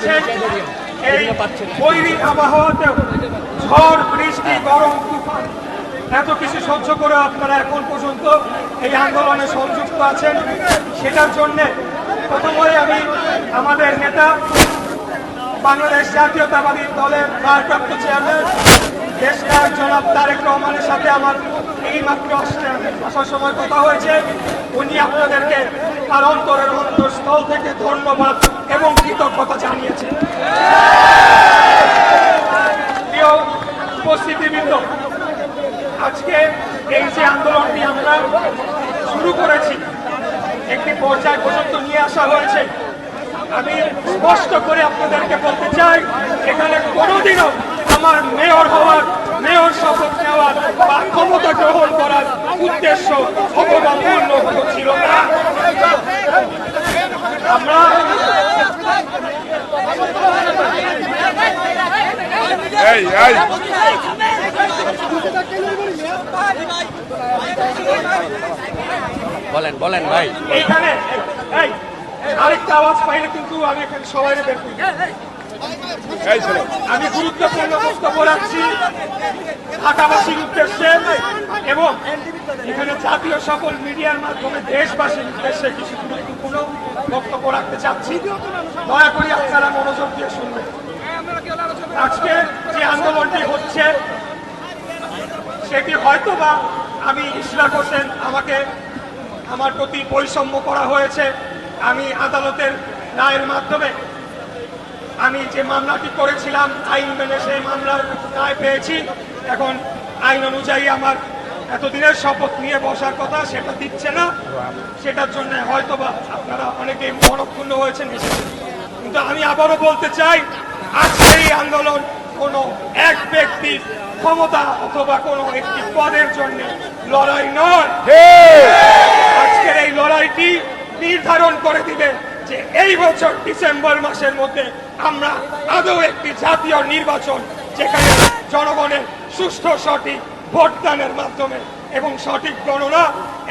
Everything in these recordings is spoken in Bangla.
এসেছেন এই ঝড়, বৃষ্টি, গরম, তুফান, এত কিছু সহ্য করে আপনারা এখন পর্যন্ত এই আন্দোলনে সংযুক্ত আছেন। সেটার জন্যে প্রথমে আমি আমাদের নেতা, বাংলাদেশ জাতীয়তাবাদী দলের ভারপ্রাপ্ত চেয়ারম্যান দেশ নায়ক জনাব তারেক রহমানের সাথে আমার এই মাত্র আসার সময় কথা হয়েছে, উনি আপনাদেরকে তার অন্তরের অন্তঃস্থল থেকে ধন্যবাদ এবং কৃতজ্ঞতা জানিয়েছেন। উপস্থিতিবৃন্দ, আজকে এই যে আন্দোলনটি আমরা শুরু করেছি, একটি পর্যায় পর্যন্ত নিয়ে আসা হয়েছে। আমি স্পষ্ট করে আপনাদেরকে বলতে চাই, এখানে কোনোদিনও আমার মেয়র হওয়ার মেয়র শপথ নেওয়ার বা ক্ষমতা গ্রহণ করার উদ্দেশ্য অথবা পূর্ণ ছিল না। আমরা এই এই। বলেন বলেন ভাই। এইখানে আরেকটা আওয়াজ পাইলে কিন্তু আমি এখানে সবাই বের করি। আমি গুরুত্বপূর্ণ বক্তব্য রাখছি। ঢাকাবাসীর উদ্দেশ্যে এবং এখানে জাতীয় সকল মিডিয়ার মাধ্যমে দেশবাসীর উদ্দেশ্যে কিছু গুরুত্বপূর্ণ বক্তব্য রাখতে চাচ্ছি। দয়া করে আপনারা মনোযোগ দিয়ে শুনবেন। আজকে যে আন্দোলনটি হচ্ছে, সেটি হয়তো বা আমি ইশরাক হোসেন আমাকে আমার প্রতি বৈষম্য করা হয়েছে। আমি আদালতের রায়ের মাধ্যমে আমি যে মামলাটি করেছিলাম, আইন মেনে সেই মামলার রায় পেয়েছি। এখন আইন অনুযায়ী আমার এতদিনের শপথ নিয়ে বসার কথা সেটা দিচ্ছে না। সেটার জন্য হয়তোবা আপনারা অনেকে মনক্ষুণ্ণ হয়েছেন কিন্তু আমি আবারও বলতে চাই আজকের এই আন্দোলন কোনো এক ব্যক্তির ক্ষমতা অথবা কোনো একটি পদের জন্য লড়াই নয়। আজকের এই লড়াইটি নির্ধারণ করে দিবে যে এই বছর ডিসেম্বর মাসের মধ্যে আমরা আদৌ একটি জাতীয় নির্বাচন যেখানে জনগণের সুষ্ঠু সঠিক ভোটদানের মাধ্যমে এবং সঠিক গণনা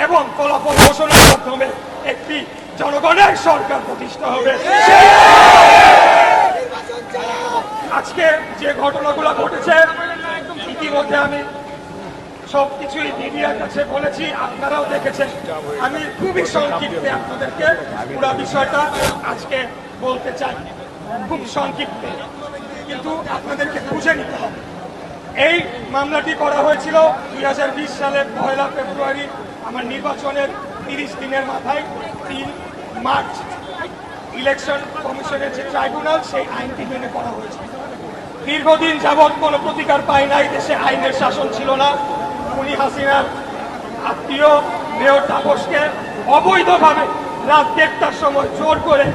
এবং ফলাফল ঘোষণার মাধ্যমে একটি জনগণের সরকার প্রতিষ্ঠা হবে। আজকে যে ঘটনাগুলো ঘটেছে, ইতিমধ্যে আমি সবকিছুই মিডিয়ার কাছে বলেছি, আপনারাও দেখেছেন। আমি খুবই সংক্ষিপ্তে আপনাদেরকে পুরো বিষয়টা আজকে বলতে চাই। খুব সংক্ষিপ্তে। কিন্তু আপনাদেরকে বুঝে নিতে হবে। এই মামলাটি করা হয়েছিল দুই হাজার বিশ সালের পয়লা ফেব্রুয়ারি, আমার নির্বাচনের তিরিশ দিনের মাথায়, তিন মার্চ। ইলেকশন কমিশনের যে ট্রাইব্যুনাল, সেই আইনটি মেনে করা হয়েছে। দীর্ঘদিন যাবৎ কোনো প্রতিকার পায় নাই, দেশে আইনের শাসন ছিল না। উনি হাসিনার আত্মীয় মেয়র তাপসকে অবৈধভাবে রাত দেড়টার সময় জোর করে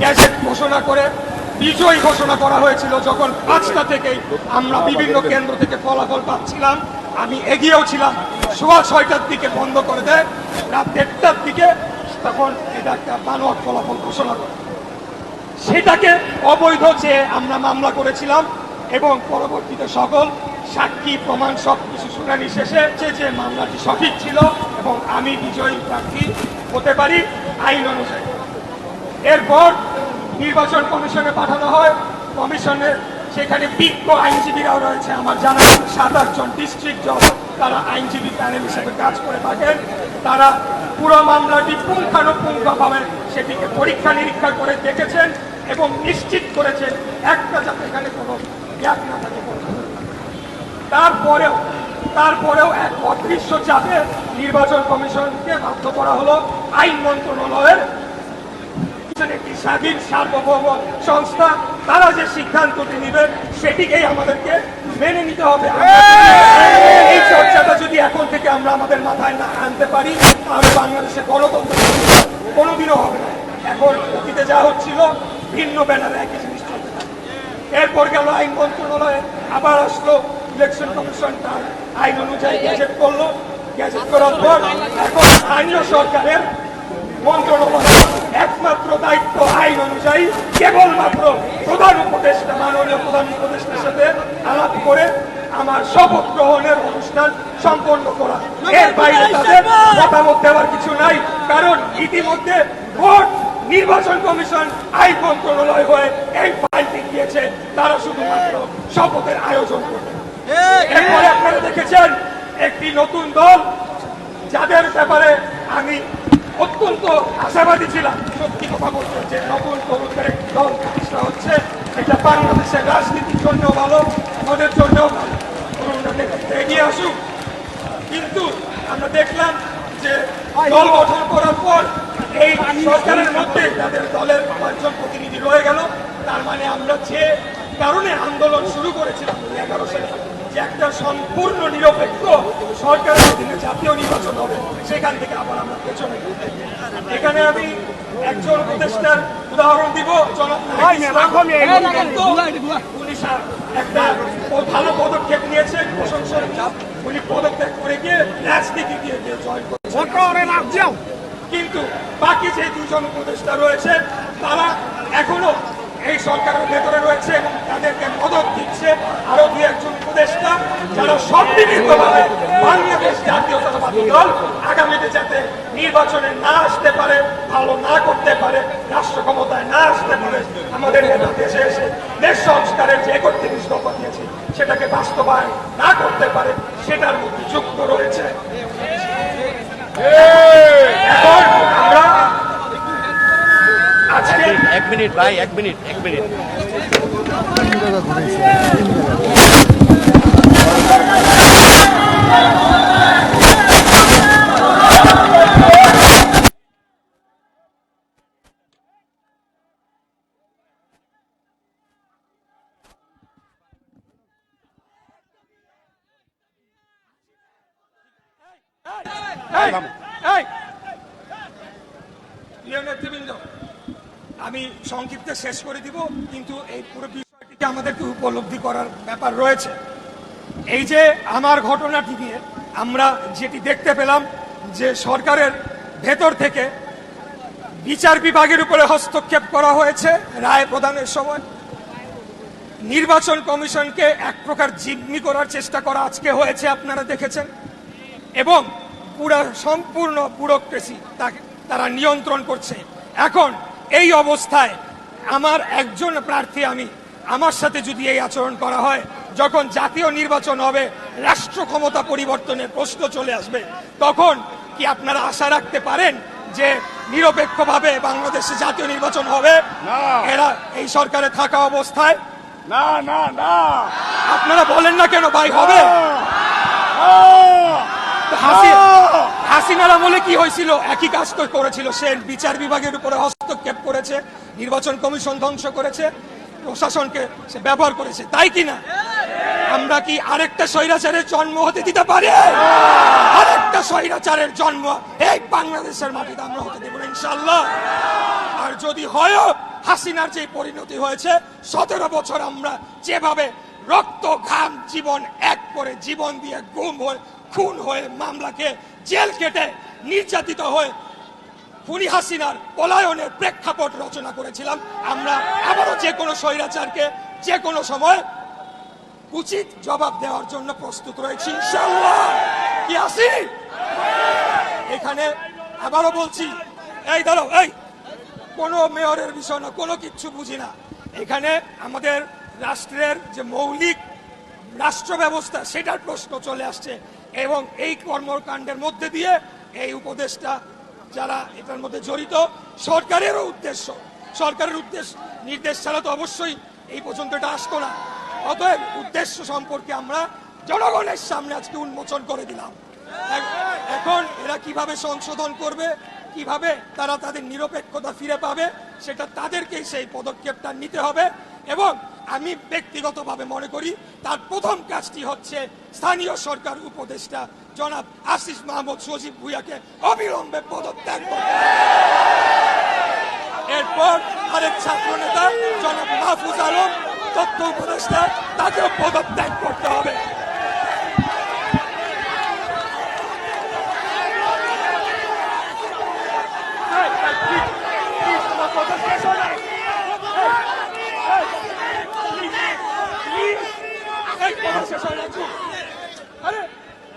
গ্যাজেট ঘোষণা করে বিজয়ী ঘোষণা করা হয়েছিল যখন পাঁচটা থেকেই আমরা বিভিন্ন কেন্দ্র থেকে ফলাফল পাচ্ছিলাম। আমি এগিয়েও ছিলাম। সোয়া ছয়টার দিকে বন্ধ করে দেয়। রাত দেড়টার দিকে তখন এটা একটা বানোয়াট ফলাফল ঘোষণা করে। সেটাকে অবৈধ যে আমরা মামলা করেছিলাম এবং পরবর্তীতে সকল সাক্ষী, প্রমাণ সব কিছু শুনানি শেষে যে যে মামলাটি সঠিক ছিল এবং আমি বিজয়ী প্রার্থী হতে পারি আইন অনুযায়ী। এরপর নির্বাচন কমিশনে পাঠানো হয়। কমিশনের সেখানে বিজ্ঞ আইনজীবীরাও রয়েছে। আমার জানা সাত আটজন ডিস্ট্রিক্ট জজ তারা আইনজীবী প্যানেল হিসেবে কাজ করে থাকেন। তারা পুরো মামলাটি পুঙ্খানুপুঙ্খভাবে সেটিকে পরীক্ষা নিরীক্ষা করে দেখেছেন এবং নিশ্চিত করেছেন একটা যাতে এখানে কোনো গ্যাপ না থাকে। তারপরেও তারপরেও এক অদৃশ্য চাপে নির্বাচন কমিশনকে বাধ্য করা হলো আইন মন্ত্রণালয়ের একটি স্বাধীন সার্বভৌম সংস্থা? তারা যে সিদ্ধান্তটি নেবে সেটিকেই আমাদেরকে মেনে নিতে হবে। এই চর্চাটা যদি এখন থেকে আমরা আমাদের মাথায় না আনতে পারি তাহলে বাংলাদেশে গণতন্ত্র কোনোদিনও হবে না। এখন অতীতে যা হচ্ছিল ভিন্ন ব্যানারে একই জিনিস চলতে এরপর গেল আইন মন্ত্রণালয়ে আবার আসলো ইলেকশন কমিশন তার আইন অনুযায়ী গ্যাজেট করল। গ্যাজেট করার পর এখন স্থানীয় সরকারের মন্ত্রণালয় একমাত্র দায়িত্ব আইন অনুযায়ী কেবলমাত্র প্রধান উপদেষ্টা মাননীয় প্রধান উপদেষ্টার সাথে আলাপ করে আমার শপথ গ্রহণের অনুষ্ঠান সম্পন্ন করা এর বাইরে তাদের মতামত দেওয়ার কিছু নাই কারণ ইতিমধ্যে ভোট নির্বাচন কমিশন আইন মন্ত্রণালয় হয়ে এই ফাইলটি দিয়েছে তারা শুধুমাত্র শপথের আয়োজন করবে এরপরে আপনারা দেখেছেন একটি নতুন দল যাদের ব্যাপারে আমি অত্যন্ত আশাবাদী ছিলাম সত্যি কথা বলতে যে নতুন তরুণদের দল প্রতিষ্ঠা হচ্ছে। এটা বাংলাদেশের রাজনীতির জন্য ভালো, আমাদের জন্য এগিয়ে আসুক। কিন্তু আমরা দেখলাম যে দল গঠন করার পর এই সরকারের মধ্যে তাদের দলের কয়েকজন প্রতিনিধি রয়ে গেল। তার মানে আমরা যে কারণে আন্দোলন শুরু করেছিলাম এগারো সালে। একটা সম্পূর্ণ নিরপেক্ষ সরকারের অধীনে জাতীয় নির্বাচন হবে সেখান থেকে আবার আমরা পেছনে এখানে আমি একজন উপদেষ্টার উদাহরণ দিব উনি একটা ভালো পদক্ষেপ নিয়েছেন প্রশংসনীয় উনি পদত্যাগ করে গিয়ে রাজনীতি দিয়ে গিয়ে জয়েন করেছেন কিন্তু বাকি যে দুজন উপদেষ্টা রয়েছে তারা এখনও এই সরকারের ভেতরে রয়েছে এবং তাদেরকে মদত দিচ্ছে আরও দুই একজন উপদেষ্টা যারা সম্মিলিতভাবে বাংলাদেশ জাতীয়তাবাদী দল আগামীতে যাতে নির্বাচনে না আসতে পারে, ভালো না করতে পারে, রাষ্ট্র ক্ষমতায় না আসতে পারে, আমাদের নেতা দেশে এসে দেশ সংস্কারের যে একত্রিশ দফা দিয়েছে, সেটাকে বাস্তবায়ন না করতে পারে, সেটার মধ্যে যুক্ত রয়েছে আমরা আজকে এক মিনিট ভাই এক মিনিট এক মিনিট এই, এই। প্রিয় নেতৃবৃন্দ, আমি সংক্ষিপ্তে শেষ করে দিব, কিন্তু এই পুরো বিষয়টিকে আমাদেরকে উপলব্ধি করার ব্যাপার রয়েছে। এই যে আমার ঘটনাটি নিয়ে আমরা যেটি দেখতে পেলাম যে সরকারের ভেতর থেকে বিচার বিভাগের উপরে হস্তক্ষেপ করা হয়েছে রায় প্রদানের সময়। নির্বাচন কমিশনকে এক প্রকার জিম্মি করার চেষ্টা করা আজকে হয়েছে, আপনারা দেখেছেন। এবং পুরা সম্পূর্ণ ব্যুরোক্রেসি তাকে, তারা নিয়ন্ত্রণ করছে। এখন এই অবস্থায় আমার একজন প্রার্থী আমি আমার সাথে যদি এই আচরণ করা হয় যখন জাতীয় নির্বাচন হবে রাষ্ট্র ক্ষমতা পরিবর্তনের প্রশ্ন চলে আসবে তখন কি আপনারা আশা রাখতে পারেন যে নিরপেক্ষভাবে বাংলাদেশে জাতীয় নির্বাচন হবে? না। এরা এই সরকারে থাকা অবস্থায়? না না না। আপনারা বলেন না কেন ভাই হবে! হাসি- হাসিনার আমলে কি হয়েছিল? একই কাজ তো করেছিল সে বিচার বিভাগের উপরে হস্তক্ষেপ করেছে, নির্বাচন কমিশন ধ্বংস করেছে, প্রশাসনকে সে ব্যবহার করেছে। তাই কি না? আমরা কি আরেকটা স্বৈরাচারের জন্ম হতে দিতে পারি? আরেকটা স্বৈরাচারের জন্ম এই বাংলাদেশের মাটিতে আমরা হতে দেব ইনশাল্লাহ আর যদি হয়, হাসিনার যে পরিণতি হয়েছে, সতেরো বছর আমরা যেভাবে রক্ত, ঘাম, জীবন এক করে জীবন দিয়ে গুম হয়ে খুন হয়ে মামলাকে জেল কেটে নির্যাতিত হয়ে খুনি হাসিনার পলায়নের প্রেক্ষাপট রচনা করেছিলাম। আমরা আবারও যে কোনো স্বৈরাচারকে যে কোনো সময় উচিত জবাব দেওয়ার জন্য প্রস্তুত রয়েছি। কি আসি এখানে আবারও বলছি, এই দাঁড়াও এই, কোনো মেয়রের বিষয় না, কোনো কিচ্ছু বুঝি না। এখানে আমাদের রাষ্ট্রের যে মৌলিক রাষ্ট্র ব্যবস্থা সেটার প্রশ্ন চলে আসছে। এবং এই কর্মকাণ্ডের মধ্যে দিয়ে এই উপদেশটা যারা এটার মধ্যে জড়িত, সরকারেরও উদ্দেশ্য, সরকারের উদ্দেশ্য, নির্দেশ ছাড়া তো অবশ্যই এই পর্যন্ত এটা আসতো না। অতএব উদ্দেশ্য সম্পর্কে আমরা জনগণের সামনে আজকে উন্মোচন করে দিলাম। এখন এরা কীভাবে সংশোধন করবে, কীভাবে তারা তাদের নিরপেক্ষতা ফিরে পাবে, সেটা তাদেরকেই সেই পদক্ষেপটা নিতে হবে এবং আমি ব্যক্তিগতভাবে মনে করি, তার প্রথম কাজটি হচ্ছে স্থানীয় সরকার উপদেষ্টা জনাব আশিস মাহমুদ সজীব ভুইয়াকে অবিলম্বে পদত্যাগ করতে। এরপর আরেক ছাত্র নেতা জনাব মাহফুজ আলম, তথ্য উপদেষ্টা, তাকেও পদত্যাগ করতে হবে এই, এই, please, please, আমার কথা শেষ হয় নাই। এই, এই, please, please, এই, কথা শেষ হয় নাই, চুপ। আরে,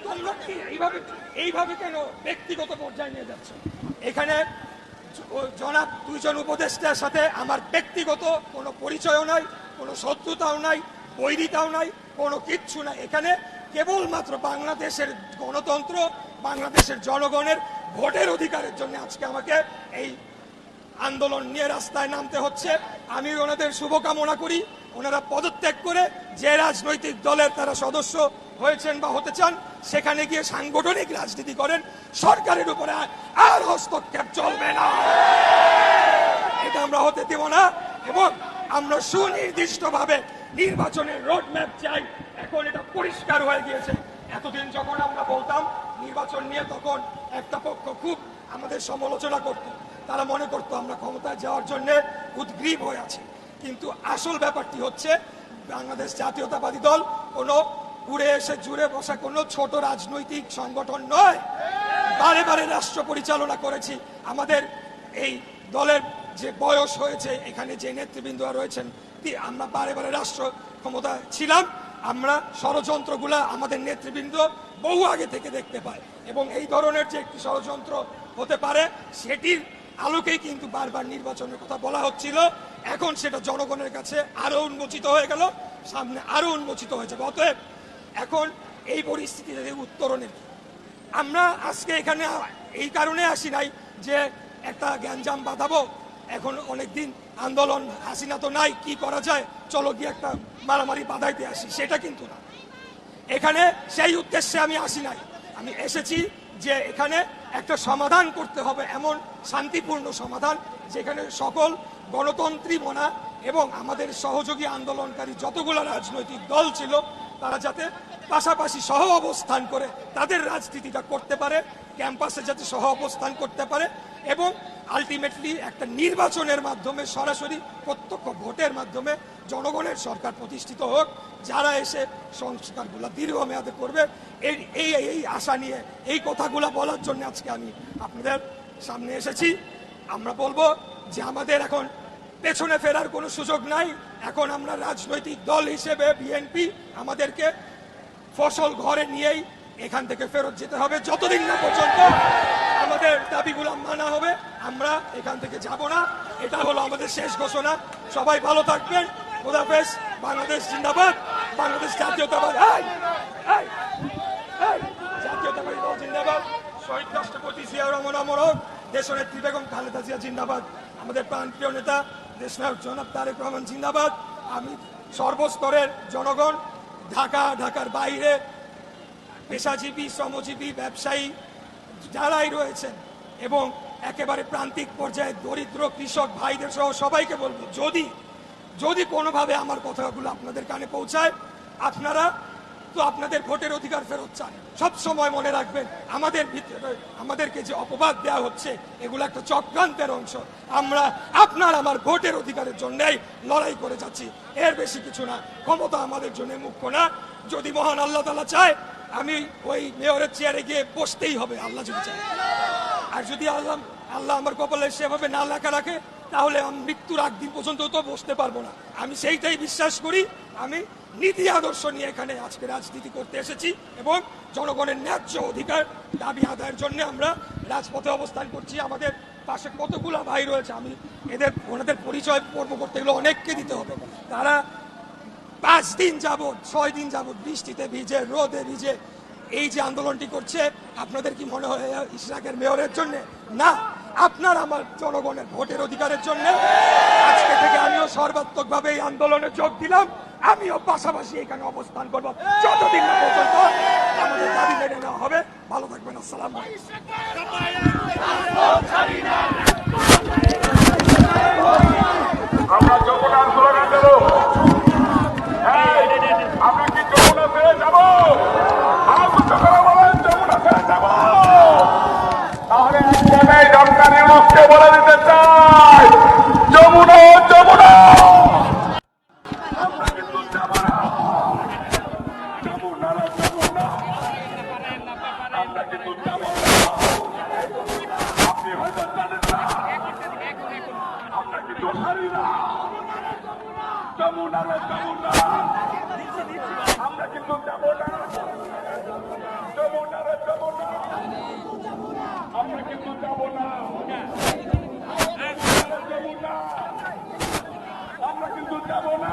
তোমরা কি এইভাবে এইভাবে কেন ব্যক্তিগত পর্যায়ে নিয়ে যাচ্ছ? এখানে জনাব দুইজন উপদেষ্টার সাথে আমার ব্যক্তিগত কোনো পরিচয়ও নাই, কোনো শত্রুতাও নাই, বৈরিতাও নাই, কোনো কিচ্ছু নাই। এখানে কেবলমাত্র বাংলাদেশের গণতন্ত্র, বাংলাদেশের জনগণের ভোটের অধিকারের জন্য আজকে আমাকে এই আন্দোলন নিয়ে রাস্তায় নামতে হচ্ছে। আমি ওনাদের শুভকামনা করি। ওনারা পদত্যাগ করে যে রাজনৈতিক দলের তারা সদস্য হয়েছেন বা হতে চান, সেখানে গিয়ে সাংগঠনিক রাজনীতি করেন। সরকারের উপরে আর- হস্তক্ষেপ চলবে না। এটা আমরা হতে দেব না এবং আমরা সুনির্দিষ্টভাবে নির্বাচনের রোড ম্যাপ চাই। এখন এটা পরিষ্কার হয়ে গিয়েছে। এতদিন যখন আমরা বলতাম, নির্বাচন নিয়ে তখন একটা পক্ষ খুব আমাদের সমালোচনা করত। তারা মনে করতো আমরা ক্ষমতায় যাওয়ার জন্য উদ্গ্রীব হয়ে আছি। কিন্তু আসল ব্যাপারটি হচ্ছে, বাংলাদেশ জাতীয়তাবাদী দল কোনো উড়ে এসে জুড়ে বসা কোনো ছোট রাজনৈতিক সংগঠন নয়। বারে বারে রাষ্ট্র পরিচালনা করেছি। আমাদের এই দলের যে বয়স হয়েছে, এখানে যে নেতৃবৃন্দ রয়েছেন আমরা বারে বারে রাষ্ট্র ক্ষমতা ছিলাম? আমরা ষড়যন্ত্রগুলা আমাদের নেতৃবৃন্দ বহু আগে থেকে দেখতে পাই এবং এই ধরনের যে একটি ষড়যন্ত্র হতে পারে, সেটির আলোকেই কিন্তু বারবার নির্বাচনের কথা বলা হচ্ছিল। এখন সেটা জনগণের কাছে আরও উন্মোচিত হয়ে গেল, সামনে আরও উন্মোচিত হয়ে যাবে। অতএব এখন এই পরিস্থিতি উত্তরণের? আমরা আজকে এখানে এই কারণে আসি নাই যে একটা গ্যাঞ্জাম বাঁধাবো। এখন অনেক দিন আন্দোলন, হাসিনা তো নাই, কি করা যায়? চলো গিয়ে একটা মারামারি বাধাইতে আসি, সেটা কিন্তু না। এখানে সেই উদ্দেশ্যে আমি আসি নাই। আমি এসেছি যে এখানে একটা সমাধান করতে হবে, এমন শান্তিপূর্ণ সমাধান যেখানে সকল গণতন্ত্রী মনা এবং আমাদের সহযোগী আন্দোলনকারী যতগুলো রাজনৈতিক দল ছিল, তারা যাতে পাশাপাশি সহ অবস্থান করে তাদের রাজনীতিটা করতে পারে, ক্যাম্পাসে যাতে সহ অবস্থান করতে পারে এবং আলটিমেটলি একটা নির্বাচনের মাধ্যমে সরাসরি প্রত্যক্ষ ভোটের মাধ্যমে জনগণের সরকার প্রতিষ্ঠিত হোক। যারা এসে সংস্কারগুলো দীর্ঘমেয়াদে করবে, এই এই এই আশা নিয়ে, এই কথাগুলো বলার জন্য আজকে আমি আপনাদের সামনে এসেছি। আমরা বলব যে আমাদের এখন পেছনে ফেরার কোনো সুযোগ নাই। এখন আমরা রাজনৈতিক দল হিসেবে বিএনপি আমাদেরকে ফসল ঘরে নিয়েই এখান থেকে ফেরত যেতে হবে। যতদিন না পর্যন্ত আমাদের দাবিগুলো মানা হবে, আমরা এখান থেকে যাব না। এটা হলো আমাদের শেষ ঘোষণা। সবাই ভালো থাকবেন। খোদাফেজ বাংলাদেশ জিন্দাবাদ। বাংলাদেশ জাতীয়তাবাদ। জাতীয়তাবাদী দল জিন্দাবাদ। শহীদ রাষ্ট্রপতি জিয়া রহমান অমর হোক দেশনেত্রী বেগম খালেদা জিয়া জিন্দাবাদ। আমাদের প্রাণপ্রিয় নেতা, দেশনায়ক জনাব তারেক রহমান জিন্দাবাদ। আমি সর্বস্তরের জনগণ, ঢাকা, ঢাকার বাইরে, পেশাজীবী, শ্রমজীবী, ব্যবসায়ী যারাই রয়েছেন এবং একেবারে প্রান্তিক পর্যায়ে দরিদ্র কৃষক ভাইদের সহ সবাইকে বলব, যদি যদি কোনোভাবে আমার কথাগুলো আপনাদের কানে পৌঁছায় আপনারা তো আপনাদের ভোটের অধিকার ফেরত চান। সব সময় মনে রাখবেন, আমাদের ভিতরে, আমাদেরকে যে অপবাদ দেওয়া হচ্ছে, এগুলো একটা চক্রান্তের অংশ। আমরা, আপনার আমার ভোটের অধিকারের জন্যই লড়াই করে যাচ্ছি। এর বেশি কিছু না। ক্ষমতা আমাদের জন্য মুখ্য না। যদি মহান আল্লাহ তালা চায়, আমি ওই মেয়রের চেয়ারে গিয়ে বসতেই হবে, আল্লাহ যদি চায়। আর যদি আল্লাহ আল্লাহ আমার কপালে সেভাবে না লেখা রাখে, তাহলে আমি মৃত্যুর আগ দিন পর্যন্ত তো বসতে পারব না। আমি সেইটাই বিশ্বাস করি। আমি নীতি আদর্শ নিয়ে এখানে আজকে রাজনীতি করতে এসেছি এবং জনগণের ন্যায্য অধিকার দাবি আদায়ের জন্য আমরা রাজপথে অবস্থান করছি। আমাদের পাশে কতগুলো ভাই রয়েছে, আমি এদের, ওনাদের পরিচয় পর্ব করতে গেলে অনেককে দিতে হবে। তারা পাঁচ দিন যাবত ছয় দিন যাবত বৃষ্টিতে ভিজে, রোদে ভিজে এই যে আন্দোলনটি করছে, আপনাদের কি মনে হয় ইসরাকের মেয়রের জন্য? না, আপনার আমার জনগণের ভোটের অধিকারের জন্য। আজকে থেকে আমিও সর্বাত্মকভাবে এই আন্দোলনে যোগ দিলাম। আমিও পাশাপাশি এখানে অবস্থান করব। যতদিন না পর্যন্ত আমাদের দাবি মেনে নেওয়া হবে। ভালো থাকবেন, আসসালাম আমরা কিন্তু যাব না যাব না রে যাব না আমরা কিন্তু যাব না আমরা কিন্তু যাব না